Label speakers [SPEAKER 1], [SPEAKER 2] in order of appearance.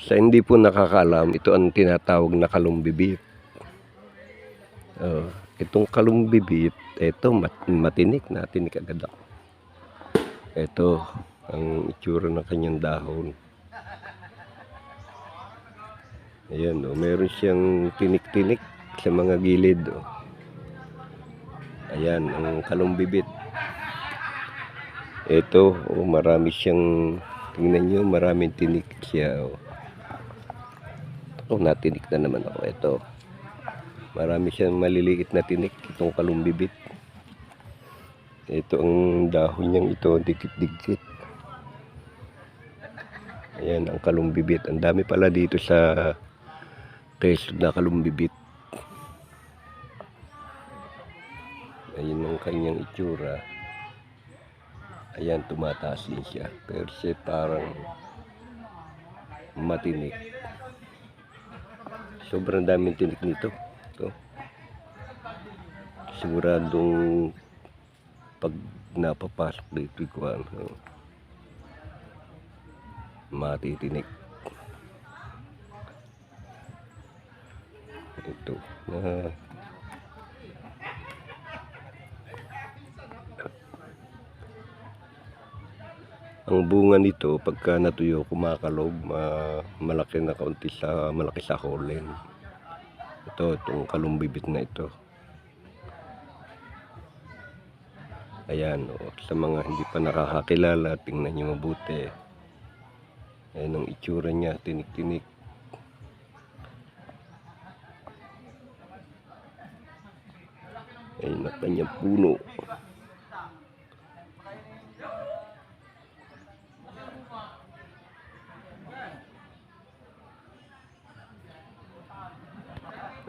[SPEAKER 1] Sa hindi po nakakaalam, ito ang tinatawag na kalumbibit. Oh, itong kalumbibit, ito mat matinik na tinik agad ako. Ito ang itsura ng kanyang dahon. Ayan, oh, meron siyang tinik-tinik sa mga gilid. Oh. Ayan, ang kalumbibit. Ito, oh, marami siyang, tingnan nyo, maraming tinik siya. Oh. Oh, natinik na naman ako. Ito. Marami siyang maliliit na tinik. Itong kalumbibit. Ito ang dahon niyang ito. Dikit-dikit. Ayan ang kalumbibit. Ang dami pala dito sa Quezon na kalumbibit. Ayun ang kanyang itsura. Ayan, tumataas din siya. Pero siya parang matinik. Sobrang daming tinik nito. Ito. Siguradong pag napapasok dito ko ano, matitinik. Ito. Na ang bunga nito pagka natuyo kumakalob ma- malaki na kaunti sa malaki sa holen ito itong kalumbibit na ito. Ayan oh, sa mga hindi pa nakakakilala tingnan nyo mabuti. Ayan ang itsura niya tinik-tinik. Ayun ang kanyang puno